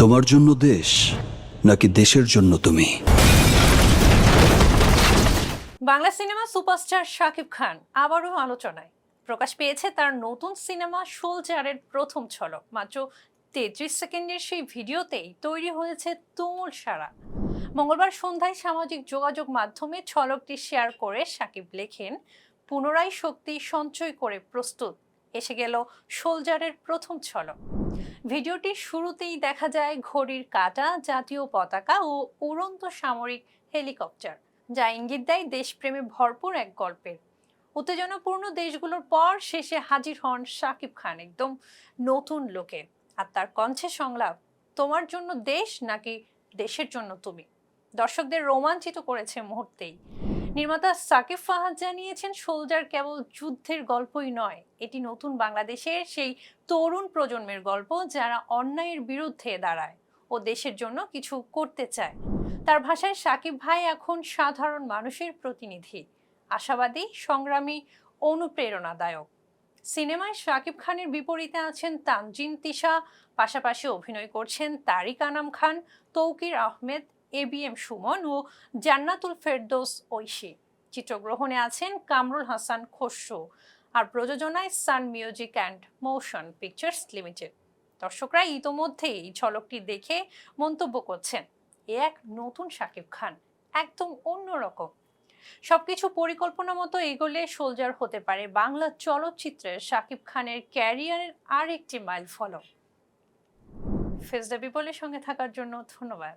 তোমার জন্য দেশ নাকি দেশের জন্য তুমি? বাংলা সিনেমা সুপারস্টার শাকিব খান আবারও আলোচনায়। প্রকাশ পেয়েছে তার নতুন সিনেমা সোলজারের প্রথম ছলক মাত্র তেত্রিশ সেকেন্ডের সেই ভিডিওতেই তৈরি হয়েছে তুমুল সারা মঙ্গলবার সন্ধ্যায় সামাজিক যোগাযোগ মাধ্যমে ছলকটি শেয়ার করে সাকিব লেখেন, পুনরায় শক্তি সঞ্চয় করে প্রস্তুত। এসে গেল সোলজারের প্রথম ঝলক। ভিডিওটির শুরুতেই দেখা যায় ঘড়ির কাঁটা, জাতীয় পতাকা ও উড়ন্ত সামরিক হেলিকপ্টার, যা ইঙ্গিত দেয় দেশপ্রেমে ভরপুর এক গল্পের। উত্তেজনাপূর্ণ দেশগুলোর পর শেষে হাজির হন শাকিব খান, একদম নতুন লোকে। আর তার কণ্ঠে সংলাপ, তোমার জন্য দেশ নাকি দেশের জন্য তুমি? দর্শকদের রোমাঞ্চিত করেছে মুহূর্তেই। নির্মাতা সাকিব ফাহাদ জানিয়েছেন, সোলজার কেবল যুদ্ধের গল্পই নয়, এটি নতুন বাংলাদেশের সেই তরুণ প্রজন্মের গল্প যারা অন্যায়ের বিরুদ্ধে দাঁড়ায় ও দেশের জন্য কিছু করতে চায়। তার ভাষায় সাকিব ভাই এখন সাধারণ মানুষের প্রতিনিধি। আশাবাদী, সংগ্রামী, অনুপ্রেরণাদায়ক। সিনেমায় শাকিব খানের বিপরীতে আছেন তানজিন তিশা, পাশাপাশি অভিনয় করছেন Tariq Anam Khan, Tauquir Ahmed A B M Sumon ও জান্নাতুল ফেরদৌস ঐশী। চিত্রগ্রহণে আছেন কামরুল হাসান খসরু আর প্রযোজনায় Sun music and motion pictures limited. দর্শকরা ইতোমধ্যেই এই ঝলকটি দেখে মন্তব্য করছেন, এ এক নতুন শাকিব খান, একদম অন্যরকম সবকিছু পরিকল্পনা মতো এগোলে সোলজার হতে পারে বাংলা চলচ্চিত্রের শাকিব খানের ক্যারিয়ারের আর একটি মাইল ফলক ফেস দ্য পিপলের সঙ্গে থাকার জন্য ধন্যবাদ।